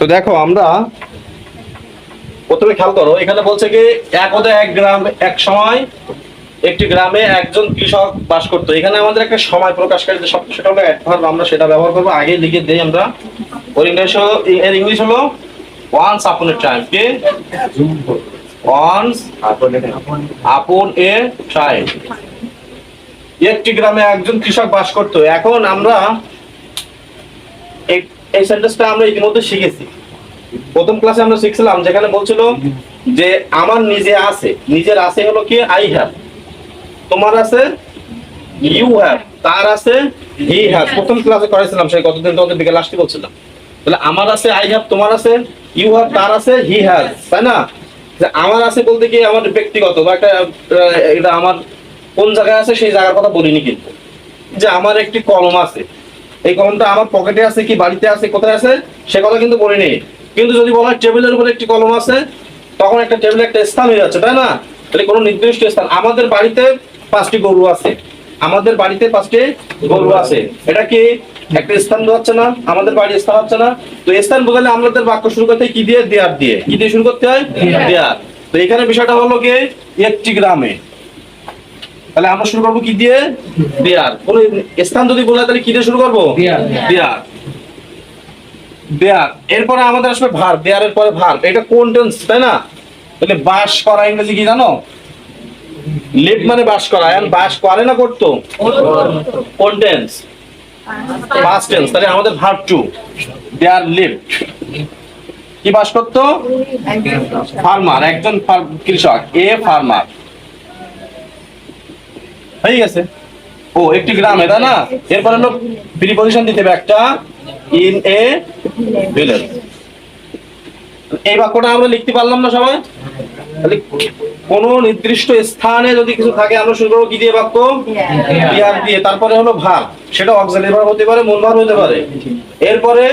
তো দেখো আমরা প্রথমে খেয়াল করো এখানে বলছে কি এক এক গ্রাম এক সময় একটি গ্রামে একজন কৃষক বাস করতো। এখানে আমাদের একটা সময় প্রকাশকারী যে শব্দ সেটা হলো adverb, আমরা সেটা ব্যবহার করব আগে লিখে দিই আমরা। ওর ইংলিশ হলো এর ইংলিশ হলো ওয়ান্স আপন এ টাইম কে? ওয়ান্স আপন এ টাইম একটি গ্রামে একজন কৃষক বাস করতো। এখন আমরা এই- সেন্টেন্সটা আমরা ইতিমধ্যে শিখেছি। প্রথম ক্লাসে আমরা শিখছিলাম, যেখানে বলছিল যে, আমার নিজে আছে। নিজের আছে হলো কি? আই হ্যাভ তোমার আছে? ইউ হ্যাভ তার আছে? হি হ্যাভ প্রথম ক্লাসে করেছিলাম সেই কতদিন তোমাদের দিকে লাস্টে বলছিলাম। তাহলে আমার আছে আই হ্যাভ তোমার আছে? ইউ হ্যাভ তার আছে? হি হ্যাজ তাই না? যে আমার আছে বলতে কি, আমার ব্যক্তিগত বা একটা এটা আমার কোন জায়গায় আছে সেই জায়গার কথা বলিনি কিন্তু। যে আমার একটি কলম আছে। এই কলমটা আমার পকেটে আছে কি বাড়িতে আছে কোথায় আছে সে কথা কিন্তু বলিনি। কিন্তু যদি বলা হয় টেবিলের উপরে একটি কলম আছে তখন একটা টেবিলে একটা স্থান হয়ে যাচ্ছে তাই না? তাহলে কোনো নির্দিষ্ট স্থান। আমাদের বাড়িতে পাঁচটি গরু আছে। আমাদের বাড়িতে পাঁচটি গরু আছে। এটা কি? একটা স্থান বোঝাচ্ছে না আমাদের বাড়ির স্থান হচ্ছে না। তো স্থান বোঝালে আমাদের বাক্য শুরু করতে কি দিয়ে? দেয়ার দিয়ে। কি দিয়ে শুরু করতে হয়? দেয়ার। তো এখানে বিষয়টা হলো কি? একটি গ্রামে। তাহলে আমরা শুরু করব কি দিয়ে? দেয়ার কোন স্থান যদি বলে তাহলে কি দিয়ে শুরু করব? দেয়ার। দেয়ার এরপরে আমাদের আসবে ভার দেয়ারের পরে ভার। এটা কোন টেন্স তাই না? তাহলে বাস করা ইংরেজি কি জানো? লিভ মানে বাস করা। এখন বাস করে না করতো? কোন টেন্স পাস্ট টেন্স তাহলে আমাদের ভার টু দেয়ার লিভ কি বাস করতো? ফার্মার একজন কৃষক। এ ফার্মার হয়ে গেছে। ও, একটি গ্রামে, তাই না? এরপরে প্রিপজিশন দিতে হবে একটা ইন এ ভিলেজ এই বাক্যটা আমরা লিখতে পারলাম না সবাই। কোন নির্দিষ্ট স্থানে যদি কিছু থাকে, আমরা শুরু করব কি দিয়ে বাক্য? বিহার দিয়ে। তারপরে হলো ভার। সেটা অক্সিলারি হতে পারে মূল ভার হতে পারে। এরপরে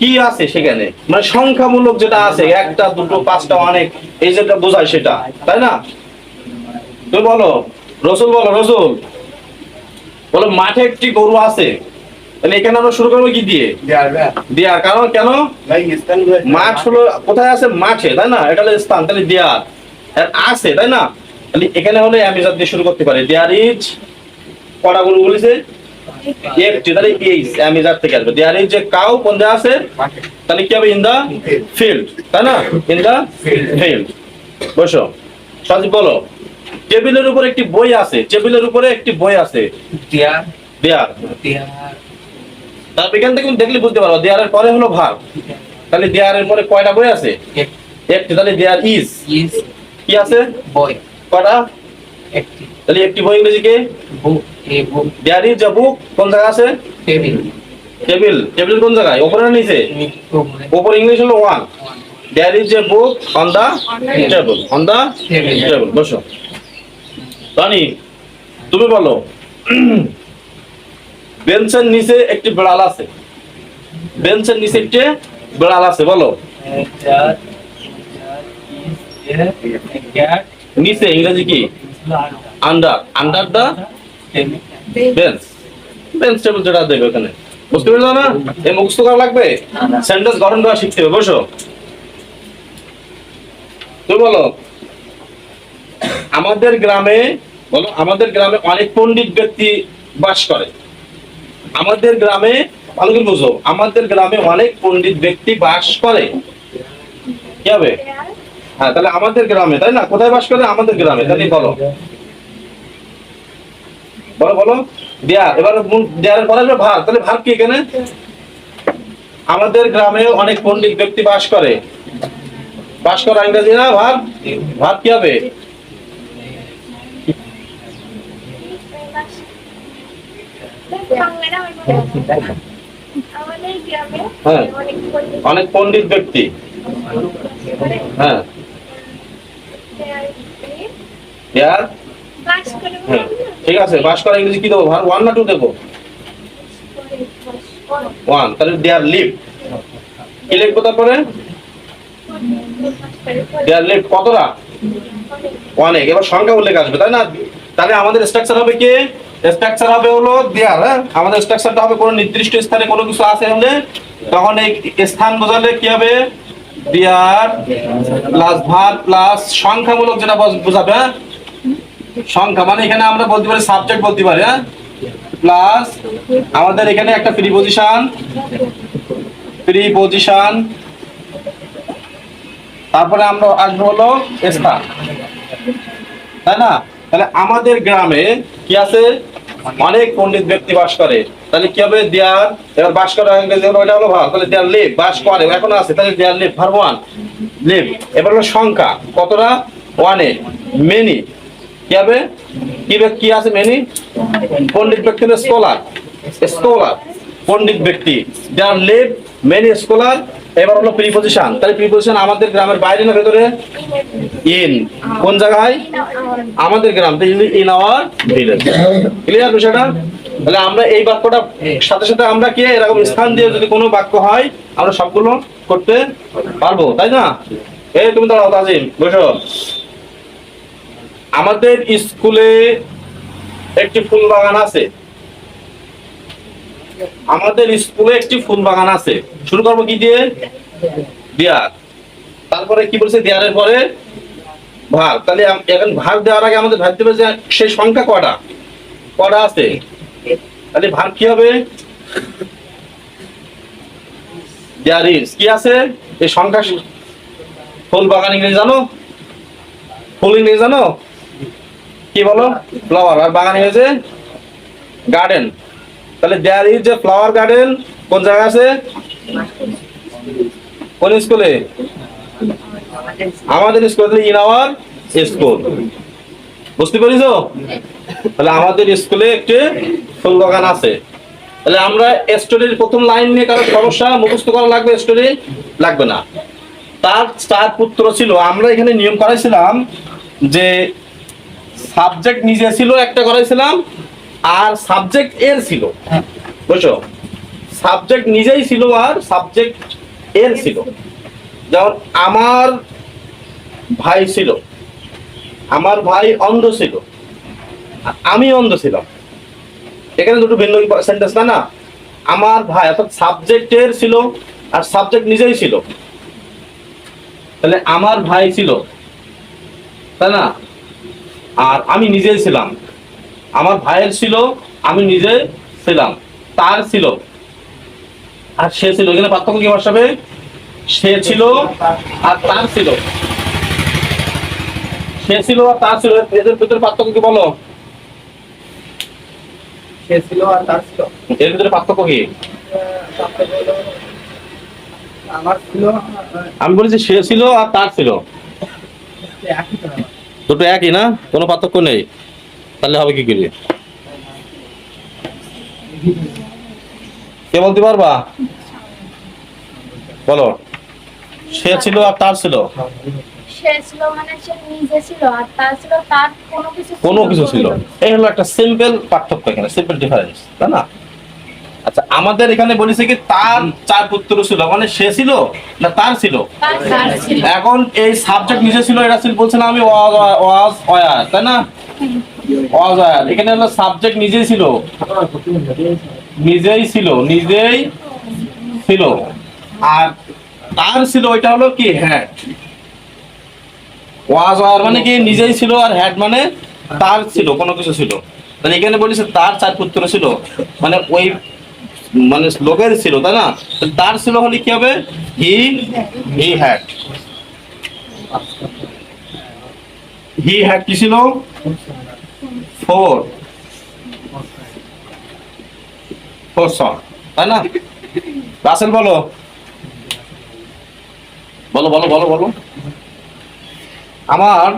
কি আছে সেখানে? মানে সংখ্যামূলক যেটা আছে, একটা, দুটো, পাঁচটা, অনেক, এই যেটা বোঝায় সেটা, তাই না? তুমি বলো। রসুল বলো রসুল। বলো মাঠে একটি গরু আছে। তাহলে এখানে আমরা শুরু করব কি দিয়ে? দেয়ার কারণ কেন? মাঠ হলো কোথায় আছে? মাঠে তাই না? এটা হলো স্থান তাহলে দেয়ার। আর আছে তাই না? তাহলে এখানে হলে অ্যামিজার দিয়ে শুরু করতে পারে। দেয়ার ইজ কটা গরু বলেছে? একটি তাহলে ইজ অ্যামিজার থেকে আসবে। দেয়ার ইজ যে কাউ কোন জায়গা আছে তাহলে কি হবে ইন দা ফিল্ড। তাই না? In the field. বসো। সজীব বলো। টেবিলের উপর একটি বই আছে টেবিলের উপরে একটি বই আছে। দেয়ার। থেকে দেখলে বুঝতে দেয়ারের পরে হলো ভার। তাহলে দেয়ারের পরে কয়টা বই আছে? একটি তাহলে দেয়ার ইজ কি আছে? কয়টা তাহলে একটি বই ইংরেজি কে? দেয়ার ইজ এ বুক কোন জায়গা আছে? টেবিল। টেবিল। কোন জায়গায়? উপরে না নিচে? উপর। ইংলিশ হলো one there is a book on the table on the. Table বসো। রানী, তুমি বলো, বেঞ্চের নিচে একটি বিড়াল আছে। বেঞ্চের নিচে একটি বিড়াল আছে, বলো। নিচে, ইংরেজি কি? Under under the bench bench table যেটা দেবে ওখানে। বুঝতে পেরেছ না? এই মুখস্থ করা লাগবে? সেন্টেন্স গঠন করা শিখতে হবে, বসো। তুমি বলো, আমাদের গ্রামে বলো, আমাদের গ্রামে অনেক পণ্ডিত ব্যক্তি বাস করে। আমাদের গ্রামে, ভালো করে বুঝো, আমাদের গ্রামে অনেক পণ্ডিত ব্যক্তি বাস করে। কি হবে? হ্যাঁ তাহলে আমাদের গ্রামে, তাই না? কোথায় বাস করে? আমাদের গ্রামে, তাহলে বলো। বলো বলো। দেয়ার এবার দেয়ারের পরে আসবে ভার তাহলে ভার কি এখানে? আমাদের গ্রামে অনেক পণ্ডিত ব্যক্তি বাস করে। বাস করা ইংরেজি না ভার ভার কি হবে? হ্যাঁ। অনেক পণ্ডিত ব্যক্তি। হ্যাঁ। হ্যাঁ। ঠিক আছে বাস করা ইংরেজি কি দেবো? ওয়ান না টু দেবো? ওয়ান তাহলে দেয়ার লিভ কি লিখব তারপরে? দেয়ার লিভ কতটা? অনেক। এবার সংখ্যা উল্লেখ আসবে তাই না? তাহলে আমাদের স্ট্রাকচার হবে কি? স্ট্রাকচার হবে হলো দেয়ার হ্যাঁ? আমাদের স্ট্রাকচারটা হবে কোনো নির্দিষ্ট স্থানে কোনো কিছু আছে হলে তখন এই স্থান বোঝালে কি হবে? দেয়ার প্লাস ভার প্লাস সংখ্যামূলক যেটা বোঝাবে হ্যাঁ? সংখ্যা মানে এখানে আমরা বলতে পারি সাবজেক্ট বলতে পারি হ্যাঁ? প্লাস আমাদের এখানে একটা প্রিপজিশন প্রিপজিশন তারপরে আমরা আসব হলো স্থান, তাই না? তাহলে আমাদের গ্রামে কি আছে? অনেক পণ্ডিত ব্যক্তি বাস করে। তাহলে কি হবে দেয়ার এবার বাস করে ওইটা হলো ভাব তাহলে দেয়ার লিভ বাস করে, এখন আছে। তাহলে দেয়ার লিভ ভার ওয়ান লিভ এবার হলো সংখ্যা, কতটা? ওয়ানে মেনি কি হবে কি কি আছে মেনি পণ্ডিত ব্যক্তি স্কলার স্কলার পণ্ডিত ব্যক্তি দেয়ার লিভ মেনি স্কলার এবার হলো প্রিপজিশন তাহলে প্রিপজিশন আমাদের গ্রামের বাইরে না ভেতরে? ইন কোন জায়গায়? আমাদের গ্রাম। ইন আওয়ার ভিলেজ ক্লিয়ার বিষয়টা? তাহলে আমরা এই বাক্যটা, সাথে সাথে আমরা কি এরকম স্থান দিয়ে যদি কোনো বাক্য হয়, আমরা সবগুলো করতে পারব, তাই না? এই তুমি দাঁড়াও, তাজিম, বসো। আমাদের স্কুলে একটি ফুল বাগান আছে। আমাদের স্কুলে একটি ফুল বাগান আছে। শুরু করব কি দিয়ে? দেয়ার তারপরে কি বলছে? দেয়ারের পরে ভার তাহলে এখন ভার দেওয়ার আগে আমাদের ভাবতে হবে যে সেই সংখ্যা কটা? কটা আছে? তাহলে ভার কি হবে? কি আছে? এই সংখ্যা ফুল বাগান ইংরেজি জানো? ফুল ইংরেজি জানো? কি বলো? ফ্লাওয়ার আর বাগান ইংরেজি? গার্ডেন তাহলে দেয়ার ইজ যে ফ্লাওয়ার গার্ডেন কোন জায়গায় আছে? কোন স্কুলে আমাদের স্কুলে ইন আওয়ার স্কুল বুঝতে পেরেছ? তাহলে আমাদের স্কুলে একটি ফুল বাগান আছে। তাহলে আমরা স্টোরির প্রথম লাইন নিয়ে কারও সমস্যা মুখস্থ করা লাগবে স্টোরি লাগবে না। তার চার পুত্র ছিল। আমরা এখানে নিয়ম করাইছিলাম যে সাবজেক্ট নিজে ছিল, একটা করাইছিলাম। আর সাবজেক্ট এর ছিল। বুঝছ? সাবজেক্ট নিজেই ছিল আর সাবজেক্ট এর ছিল। যেমন আমার ভাই ছিল। আমার ভাই অন্ধ ছিল। আমি অন্ধ ছিলাম। এখানে দুটো ভিন্ন সেন্টেন্স না না। আমার ভাই অর্থাৎ সাবজেক্টের ছিল আর সাবজেক্ট নিজেই ছিল। তাহলে আমার ভাই ছিল। তাই না? আর আমি নিজেই ছিলাম। আমার ভাইয়ের ছিল আমি নিজে ছিলাম তার ছিল। আর সে ছিল এখানে পার্থক্য কি বসাবে সে ছিল আর তার ছিল। সে ছিল আর তার ছিল এদের ভিতরে পার্থক্য কি বলো? সে ছিল আর তার ছিল। এর ভিতরে পার্থক্য কি? আমার ছিল আমি বলেছি সে ছিল আর তার ছিল। দুটো একই না? কোনো পার্থক্য নেই। তাহলে হবে কি করে? কে বলতে পারবা? বলো। সে ছিল আর তার ছিল? মানে কোনো কিছু ছিল এই হলো একটা সিম্পল পার্থক্য এখানে সিম্পল ডিফারেন্স তাই না? আচ্ছা আমাদের এখানে বলেছে কি তার চার পুত্র ছিল মানে সে ছিল না তার ছিল? এখন এই সাবজেক্ট নিজে ছিল এটা ছিল বলছে না আমি ওয়াজ ওয়াজ ওয়ার তাই না? ওয়ার এখানে হলো সাবজেক্ট নিজেই ছিল। নিজেই ছিল নিজেই ছিল। আর তার ছিল, ওইটা হলো কি? হ্যাড ওয়াজ ওয়ার মানে কি? নিজেই ছিল আর হ্যাড মানে তার ছিল, কোনো কিছু ছিল। তাহলে এখানে বলেছে তার চার পুত্র ছিল। মানে ওই মানে লোকের ছিল, তাই না? তার ছিল হলে কি হবে? হি হি হ্যাড হি হ্যাড কি ছিল? ফোর। ফোর সন তাই না? রাসেল, বলো। বলো বলো বলো বলো। আমার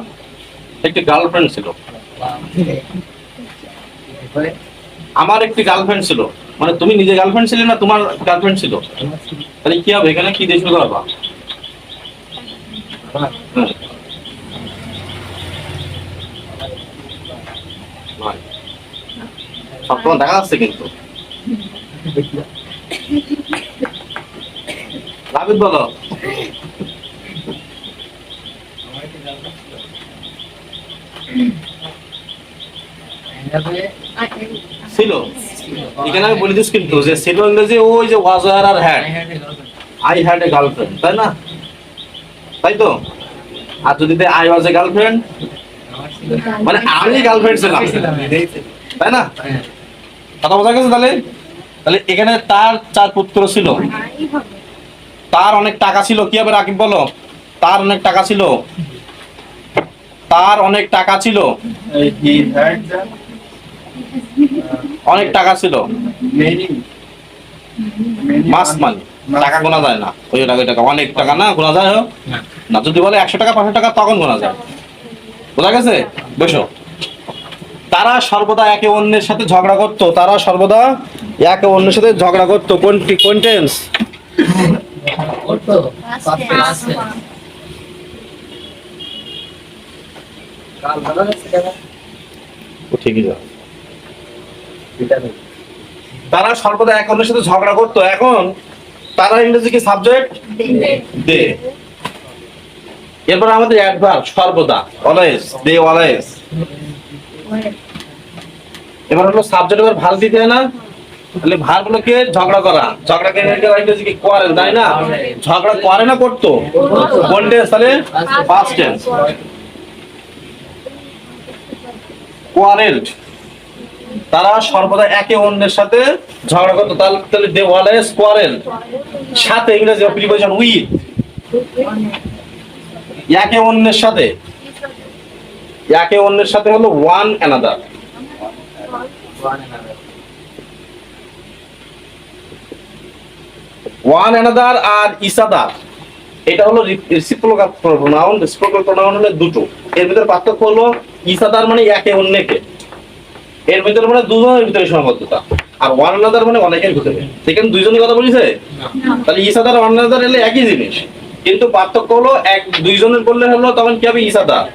একটি গার্লফ্রেন্ড ছিল। আমার একটি গার্লফ্রেন্ড ছিল। মানে তুমি নিজে গার্লফ্রেন্ড ছিলে না তোমার গার্লফ্রেন্ড ছিল? তাহলে কি হবে? এখানে কি দিয়ে শুরু আমার হুম। নয়। সবসময় দেখা যাচ্ছে কিন্তু। রাবিদ বলো। ছিল। এখানে আমি বলে দিচ্ছি কিন্তু যে ছিল ইংরেজি, ওই যে was R had I had a girlfriend, তাই না? তাই তো? আর যদি আই ওয়াজ এ গার্লফ্রেন্ড মানে আমি গার্লফ্রেন্ড ছিলাম। তাই না? কথা বোঝা গেছে তাহলে? তাহলে এখানে তার চার পুত্র ছিল। তার অনেক টাকা ছিল। কি হবে রাকিব বলো? তার অনেক টাকা ছিল। তার অনেক টাকা ছিল। অনেক টাকা ছিল। মাস মানি টাকা গোনা যায় না। ওই টাকা ওই টাকা। অনেক টাকা না গোনা যায় হোক? না যদি বলে একশো টাকা পাঁচশো টাকা তখন গোনা যায়। বোঝা গেছে? বসো। তারা সর্বদা একে অন্যের সাথে ঝগড়া করতো, তারা সর্বদা একে অন্যের সাথে ঝগড়া করতো। কোনটি? কোন টেন্স ঠিকই তারা সর্বদা এক অন্যের সাথে ঝগড়া করতো। এখন তারা ইংরেজি কি সাবজেক্ট? দে। এরপর আমাদের অ্যাডভার্ব সর্বদা অলওয়েজ দে অলওয়েজ এবার হলো সাবজেক্ট এবার ভালো দিতে না? তাহলে গুলোকে ঝগড়া করা। ঝগড়া কে করে তাই না? ঝগড়া করে না করতো? তাহলে পাস্ট টেন্স তারা সর্বদা একে অন্যের সাথে ঝগড়া করতো। তাহলে দে কোয়ারেল সাথে ইংরেজি প্রিপোজিশন উইথ একে অন্যের সাথে। একে অন্যের সাথে হলো ওয়ান অ্যানাদার ওয়ান অ্যানাদার আর ইসাদার এটা হলো রেসিপ্রোকাল প্রোনাউন রেসিপ্রোকাল প্রোনাউন হলো দুটো। এর ভিতরে পার্থক্য হলো ইসাদার মানে একে অন্যকে। এর ভিতরে মানে দুজনের ভিতরে সীমাবদ্ধতা। আর ওয়ান অ্যানাদার মানে অনেকের ভিতরে। সেখানে দুইজনের কথা বলিছে? তাহলে ইসাদার ওয়ান অ্যানাদার এলে একই জিনিস। কিন্তু পার্থক্য হলো এক দুইজনের বললে হলো তখন কি হবে? ইসাদার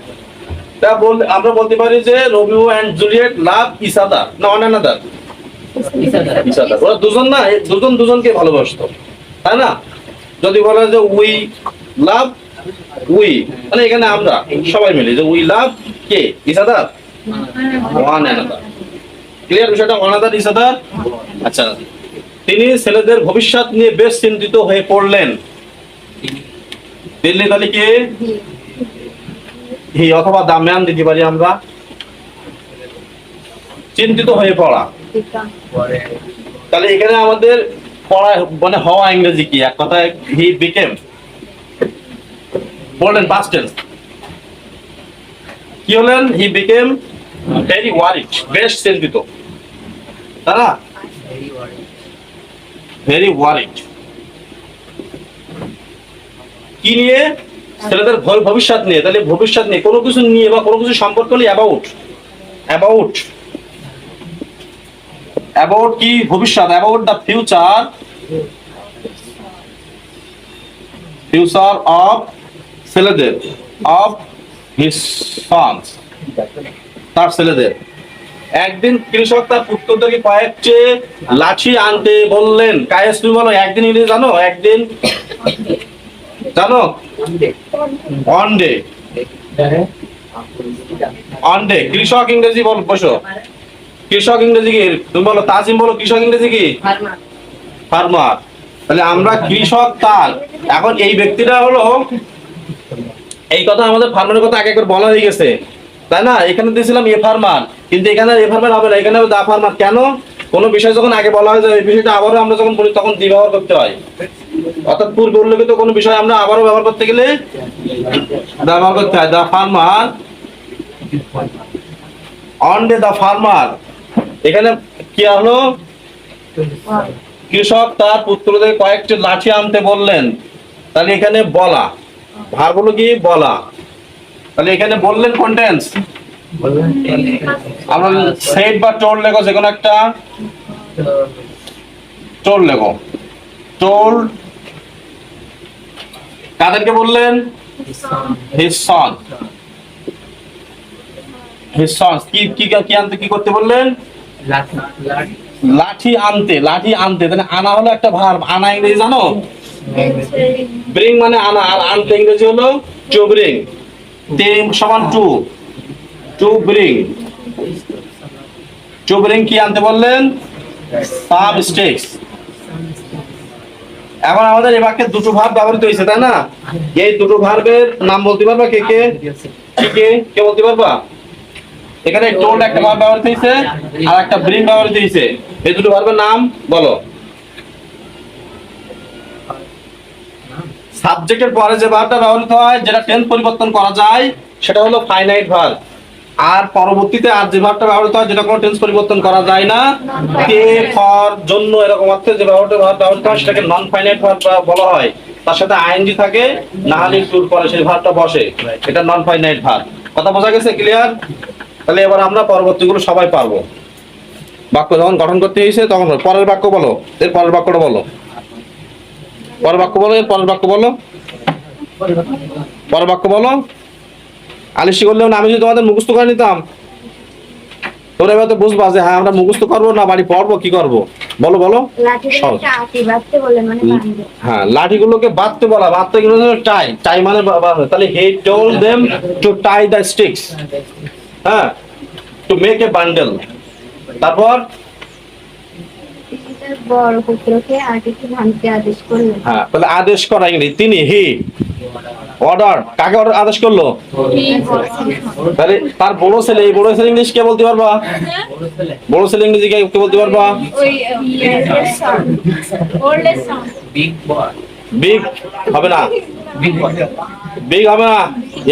বল আমরা বলতে পারি যে Romeo and Juliet love each other না, ওয়ান অ্যানাদার ইসাদার ওরা দুজন না দুজন দুজনকে তাই না? যদি বলা যে উই লাভ, উই মানে এখানে আমরা সবাই মিলে, যে উই লাভ কে? ওয়ান অ্যানাদার ক্লিয়ার বিষয়টা? ওয়ান আদার ইসাদার আচ্ছা। তিনি ছেলেদের ভবিষ্যৎ নিয়ে বেশ চিন্তিত হয়ে পড়লেন। দিল্লি তাহলে কে? অথবা দা ম্যান দিতে পারি আমরা। চিন্তিত হয়ে পড়া। তাহলে এখানে আমাদের পড়া মানে হওয়া ইংরেজি কি? এক কথায় হি বিকেম বললেন পাস্ট টেন্স কি হলেন? হি বিকেম ভেরি ওয়ারিড বেশ চিন্তিত। তাই না? ভেরি ওয়ারিড কি নিয়ে? ছেলেদের ভ- ভবিষ্যৎ নিয়ে, তাহলে ভবিষ্যৎ নিয়ে কোনো কিছু নিয়ে বা কোনো কিছু সম্পর্ক নিয়ে অ্যাবাউট অ্যাবাউট অ্যাবাউট কি? ভবিষ্যৎ about the future future of ছেলেদের অফ হিস সন্স তার ছেলেদের। একদিন কৃষক তার পুত্রদেরকে কয়েকটি লাঠি আনতে বললেন, কায়েস, তুমি বলো, একদিন জানো? একদিন জানো? কৃষক ইংরেজি বল, বসো। কৃষক ইংরেজি কি? তুমি বলো বলো, কৃষক ইংরেজি কি? ফার্মার। তাহলে আমরা কৃষক তার। এখন এই ব্যক্তিটা হলো এই কথা আমাদের ফার্মারের কথা আগে একবার বলা হয়ে গেছে। তাই না? এখানে দিয়েছিলাম এ ফার্মার। কিন্তু এখানে এ ফার্মার হবে না, এখানে দা ফার্মার। কেন? কোনো বিষয় যখন আগে বলা হয়ে যায় এই বিষয়টা আবারও আমরা যখন বলি, তখন দি ব্যবহার করতে হয়। অর্থাৎ পূর্বে উল্লেখিত কোনো বিষয় আমরা আবারও ব্যবহার করতে গেলে ব্যবহার করতে হয়। The farmer one day the farmer এখানে কি হলো? কৃষক তার পুত্রদের কয়েকটি লাঠি আনতে বললেন। তাহলে এখানে বলা। ভার হলো কি? বলা। তাহলে এখানে বললেন কন্টেন্স আমরা সেট বা টোল লেখো যে কোনো একটা। টোল লেখো। টোল কাদেরকে বললেন? কি কি আনতে, কি করতে বললেন? লাঠি আনতে লাঠি আনতে, তাহলে আনা হলো একটা আনা ইংরেজি জানো? ব্রিং মানে আনা, আর আনতে ইংরেজি হলো টু ব্রিং সমান to to bring to bring কি আনতে বললেন? সাবস্টেক্স এখন আমাদের এই বাক্যে দুটো ভার্ব ব্যবহৃত হয়েছে, তাই না? এই দুটো ভার্বের নাম বলতে পারবা? কে কে? কে কে? বলতে পারবা? এখানে টোল্ড একটা ভার্ব ব্যবহৃত হয়েছে আর একটা ব্রিং ব্যবহৃত হয়েছে। এই দুটো ভার্বের নাম বলো। সাবজেক্টের পরে যে ভার্বটা ব্যবহৃত হয়, যেটা টেন্স পরিবর্তন করা যায়, সেটা হলো ফাইনাইট ভার্ব আর পরবর্তীতে আর যে ভার্বটা ব্যবহৃত হয়, যেটা কোনো টেন্স পরিবর্তন করা যায় না। কে ফর জন্য এরকম অর্থে যে ব্যবহৃত ভার্ব ব্যবহৃত হয়, সেটাকে নন ফাইনাইট ভার্ব বলা হয়। তার সাথে আইএনজি থাকে, না হলে টুর পরে সেই ভার্বটা বসে। এটা নন ফাইনাইট ভার্ব কথা বোঝা গেছে ক্লিয়ার তাহলে এবার আমরা পরবর্তীগুলো সবাই পারব। বাক্য যখন গঠন করতে হয়েছে, তখন পরের বাক্য বলো। এর পরের বাক্যটা বলো। পরের বাক্য বলো, এর পরের বাক্য বলো। পরের বাক্য বলো। আলিশি করলেও না আমি যদি তোমাদের মুখস্থ করে নিতাম তোমরা এবার তো বুঝবা যে হ্যাঁ আমরা মুখস্থ করব না বাড়ি পড়ব কি করব? বলো বলো। মানে বাঁধবে। হ্যাঁ লাঠিগুলোকে বাঁধতে বলা বাঁধতে গেলে টাই টাই মানে তাহলে he told them to tie the sticks হ্যাঁ টু মেক এ বান্ডেল তারপর? পুত্রকে ভাঙতে আদেশ করলেন হ্যাঁ তাহলে আদেশ করা তিনি হি। অর্ডার কাকে order আদেশ করল? তাহলে তার বড় ছেলে এই বড় ছেলে ইংলিশ কে বলতে পারবা? বড় ছেলে ইংরেজি কে কে বলতে পারবা? বিগ হবে না। বিগ হবে না।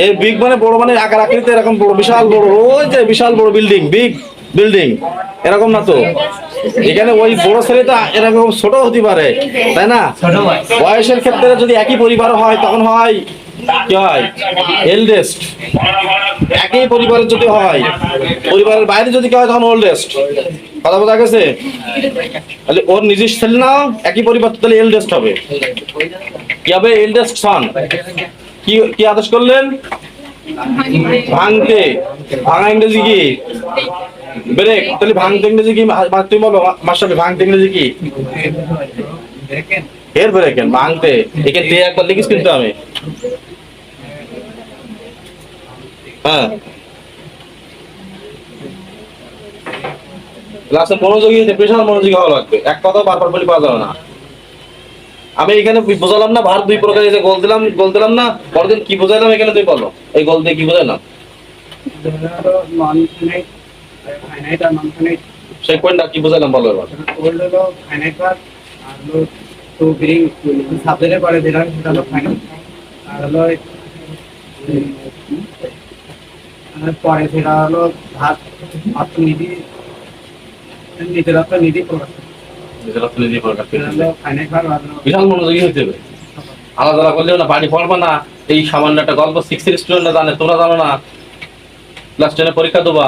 এই বিগ মানে বড় মানে আকার আকৃতি এরকম বড় বিশাল বড় ওই যে বিশাল বড় বিল্ডিং বিগ বিল্ডিং এরকম না তো? এখানে ওই বড় ছেলেটা এরকম ছোট হতে পারে তাই না? বয়সের ক্ষেত্রে যদি একই পরিবার হয় তখন হয় কি হয়? এলডেস্ট একই পরিবারের যদি হয় পরিবারের বাইরে যদি কেউ হয় তখন ওল্ডেস্ট কথা বোঝা গেছে? তাহলে ওর নিজস্ব ছেলে না একই পরিবার তাহলে এলডেস্ট হবে। কি হবে? এলডেস্ট সন কি কি আদেশ করলেন? ভাঙতে। ভাঙা ইংরেজি কি? ব্রেক তাহলে ভাঙতে ইংরেজি কি তুমি বলো মাস্টার ভাঙতে ইংরেজি কি? এর ভাঙতে। একে তে একবার লিখিস কিন্তু আমি। হ্যাঁ। ক্লাসে মনোযোগী হতে মনোযোগী হওয়া লাগবে। এক কথা বারবার বলে, পাওয়া যাবে না। আমি এখানে বোঝালাম না ভার দুই প্রকার এই গোল দিলাম গোল দিলাম না পরদিন কি বোঝাইলাম এখানে তুই বলো। এই গোল দিয়ে কি বোঝাইলাম? কোনটা কি ওল্ড হলো আর হলো টু ব্রিং সাবজেক্টের পরে যেটা সেটা হলো আর হলো পরে সেটা হলো ভাত অর্থনীতি নিজের অর্থনীতি নিজের আলাদা করলেও না বাড়ি পড়বা না। এই সামান্য একটা গল্প সিক্স জানে, তোমরা জানো না। ক্লাস টেনে পরীক্ষা দেবা।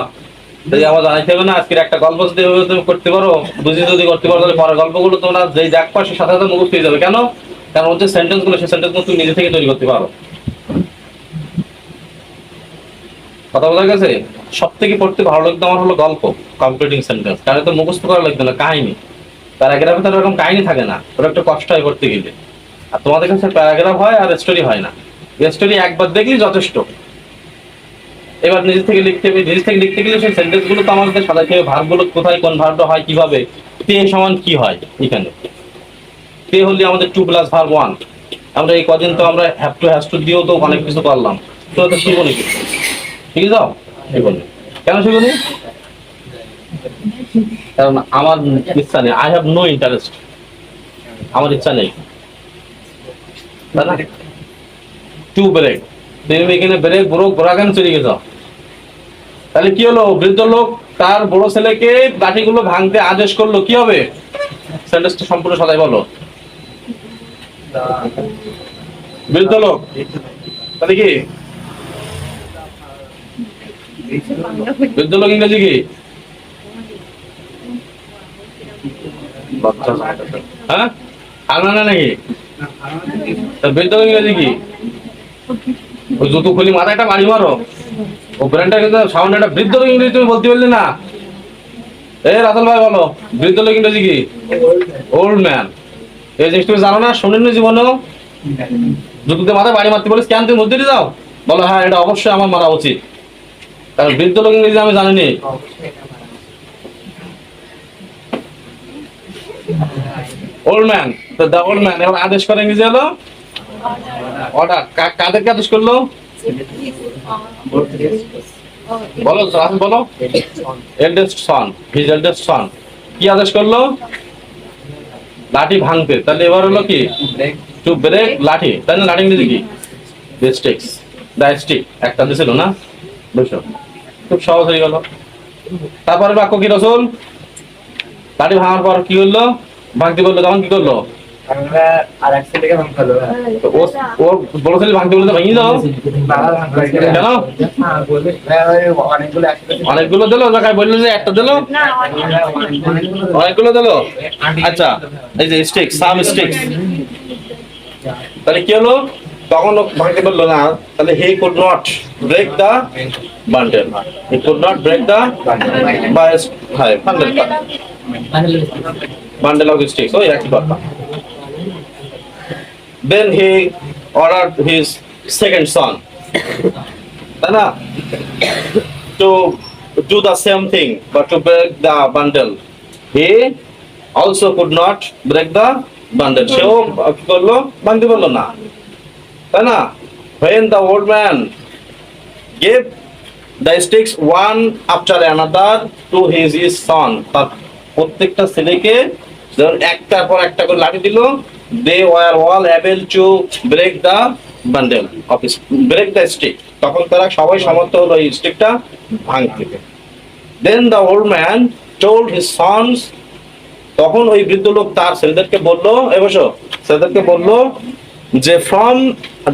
তাই আমার না, আজকের একটা গল্প যদি তুমি করতে পারো, বুঝি যদি করতে পারো, তাহলে পরের গল্পগুলো তোমরা যেই দেখবা সে সাথে সাথে মুখস্থ হয়ে যাবে। কেন? কারণ হচ্ছে সেই তুমি নিজে থেকে তৈরি করতে পারো। কথা বলা গেছে? সব থেকে পড়তে ভালো লাগতো আমার হলো গল্প কমপ্লিটিং সেন্টেন্স কারণ তো মুখস্থ করা লাগতো না, কাহিনী। প্যারাগ্রাফে তো এরকম কাহিনী থাকে না ওটা একটু কষ্ট হয় করতে গেলে। আর তোমাদের কাছে প্যারাগ্রাফ হয় আর স্টোরি হয় না। স্টোরি একবার দেখলেই যথেষ্ট। এবার নিজে থেকে লিখতে হবে, নিজে থেকে লিখতে গেলে সেই সেন্টেন্সগুলো তো আমাদের সাজাইতে হবে ভার্বগুলো কোথায়, কোন ভার্বটা হয়, কীভাবে তে সমান কি হয় এখানে? তে হলে আমাদের টু প্লাস ভার্ব ওয়ান আমরা এই কদিন তো আমরা হ্যাভ টু হ্যাজ টু দিয়েও তো অনেক কিছু করলাম তো তো শিখব নাকি? ঠিক আছে শিখব কেন শিখব নি? কারণ আমার ইচ্ছা নেই। আই হ্যাভ নো ইন্টারেস্ট আমার ইচ্ছা নেই। টু ব্রেক তুমি এখানে ব্রেক ব্রোক ব্রাগান চলে গেছ। তাহলে কি হলো? বৃদ্ধ লোক তার বড় ছেলেকে লাঠিগুলো ভাঙতে আদেশ করল, কি হবে? সেন্টেন্সটা সম্পূর্ণ সদাই বলো। বৃদ্ধ লোক, তাহলে কি? বৃদ্ধ লোক ইংরেজি কি? হ্যাঁ? বৃদ্ধ লোক ইংরেজি কি? জুতো খুলি, মাথায় একটা বাড়ি মারো। ও ব্র্যান্ডটা কিন্তু একটা বৃদ্ধ লোক ইংরেজি তুমি বলতে না। এ ভাই বলো, বৃদ্ধ লোক ইংরেজি কি? ওল্ড ম্যান এই জিনিস তুমি জানো না? জীবনেও। জুতোতে মাথায় বাড়ি মারতে বলে স্ক্যান তুমি দিয়ে দাও বলো হ্যাঁ এটা অবশ্যই আমার মারা উচিত। কারণ বৃদ্ধ লোক ইংরেজি আমি জানিনি। Old man the old man এবার আদেশ করে ইংরেজি হলো? অর্ডার কাদেরকে আদেশ করল? বলো রাহুল বলো। Eldest son his eldest son কি আদেশ করল? লাঠি ভাঙতে। তাহলে এবার হলো কি? টু ব্রেক লাঠি। তাই না লাঠি কি? স্টিক্স দ্য স্টিক একটা দিছিল না? বুঝছ? খুব সহজ হয়ে গেল। তারপরে বাক্য কি রসুল? লাঠি ভাঙার পর কি হলো? ভাঙতে বলল, তখন কি করল? আমরা আর এক থেকে ভাঙতে হলো তো ও ও বলেছিল ভাঙতে বলতে ভেঙে দাও। বাবা ভাঙতে কেন হ্যাঁ বলে অনেকগুলো দিলো। বলল যে একটা দিলো? অনেকগুলো দিলো। আচ্ছা এই যে স্টিক সাম স্টিক্স তাহলে কি হলো? তখন ভাঙতে বলল না তাহলে he could not break the bundle he could not break the by হ্যাঁ বান্ডেল বান্ডেল অফ স্টিক্স ওই একই কথা he order his second son তাই to do the same thing but to break the bundle he also could not break the bundle সেও কি করল ভাঙতে পারল না তাই না when the old man gave the sticks one after another to his, his son তার প্রত্যেকটা ছেলেকে যখন একটার পর একটা করে লাঠি দিল were all able to break the bundle of his, break the stick. তখন তারা সবাই সমর্থ হলো এই স্টিকটা ভাঙতে। Then the old man told his sons তখন ওই বৃদ্ধ লোক তার ছেলেদেরকে বলল এ বসো। ছেলেদেরকে বলল যে ফ্রম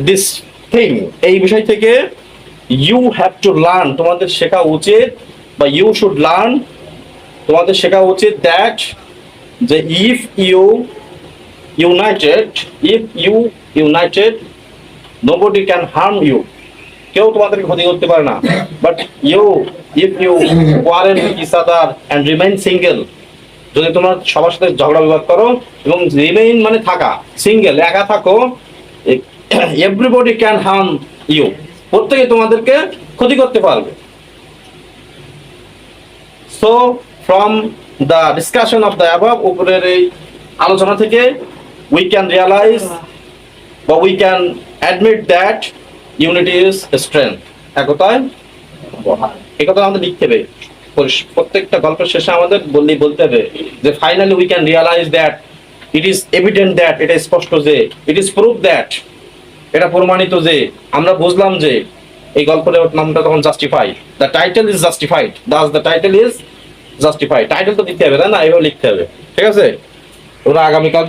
দিস থিং এই বিষয় থেকে ইউ হ্যাভ টু লার্ন তোমাদের শেখা উচিত বা ইউ শুড লার্ন তোমাদের শেখা উচিত দ্যাট যে if you united if you united nobody can harm you কেউ তোমাদেরকে ক্ষতি করতে পারে না। But you if you quarrel each other and remain single যদি তোমরা সবার সাথে ঝগড়া বিবাদ করো এবং রিমেইন মানে থাকা সিঙ্গেল একা থাকো এভরিবডি ক্যান হার্ম ইউ প্রত্যেকে তোমাদেরকে ক্ষতি করতে পারবে। So from the discussion of the above উপরের এই আলোচনা থেকে উই ক্যান রিয়ালাইজ বা we can admit that unity is strength একতায় এই কথা আমাদের লিখতে হবে। প্রত্যেকটা গল্পের শেষে আমাদের বললেই বলতে হবে যে finally we can realize that it is evident that এটা স্পষ্ট যে ইট ইজ প্রুফ দ্যাট এটা প্রমাণিত যে আমরা বুঝলাম যে এই গল্পের নামটা তখন justify the title is justified thus the title is justified title তো দিতে হবে তাই না? এইভাবে লিখতে হবে। ঠিক আছে? তোমরা আগামীকাল